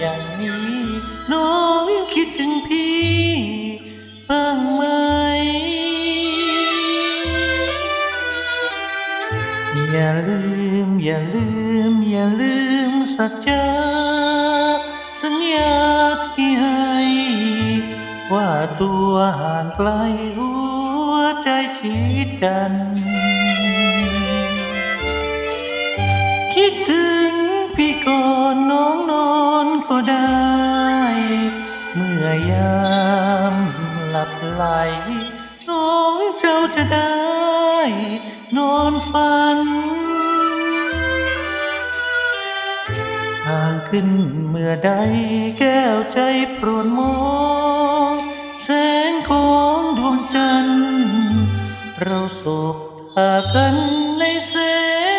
อย่างนี้ น้องคิดถึงพี่บ้างไหม อย่าลืม อย่าลืม อย่าลืมสัจจาสัญญาที่ให้ ว่าตัวห่างไกลหัวใจชีดกัน คิดถึง ยามหลับไหล น้องเจ้าจะได้ นอนฝันห่างขึ้นเมื่อใดแก้วใจโปรดมองแสงของดวงจันทร์เราสบตากันในแส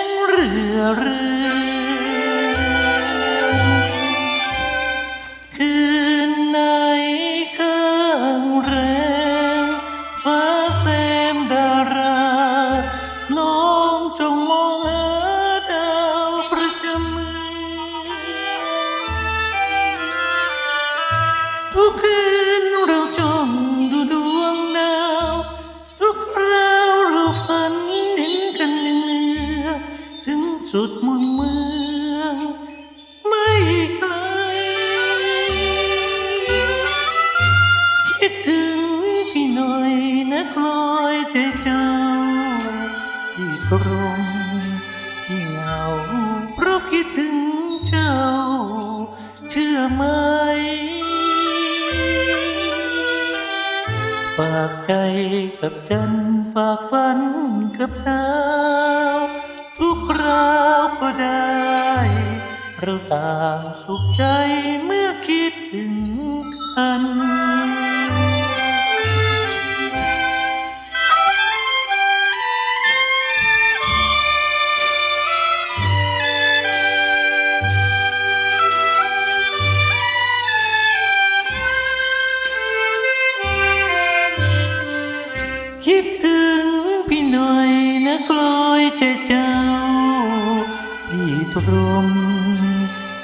งเรือเรือ ทุกคืนเราจ้องดูดวงดาว ทุกคราวเราฝันเห็นกันเนือถึงสุดมุมเมือง ไม่ไกล คิดถึงพี่หน่อยนะคลอยใจเจ้าที่ตรงที่เหงาเพราะคิดถึงเจ้า เชื่อไหมากใจกับฉันฝากฝันกับดาวทุกคราวก็ได้ เราต่างสุขใจเมื่อคิดถึงกัน คิดถึงพี่หน่อยนะคลอยใจเจ้า พี่ทรม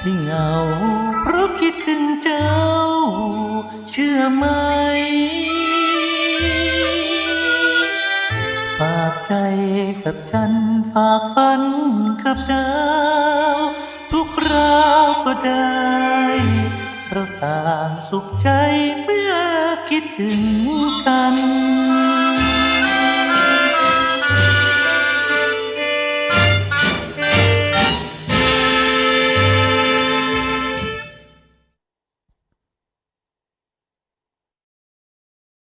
พี่เหงา เพราะคิดถึงเจ้า เชื่อไหม ฝากใจกับฉัน ฝากฝันกับดาวทุกคราวก็ได้เราต่างสุขใจเมื่อคิดถึงกัน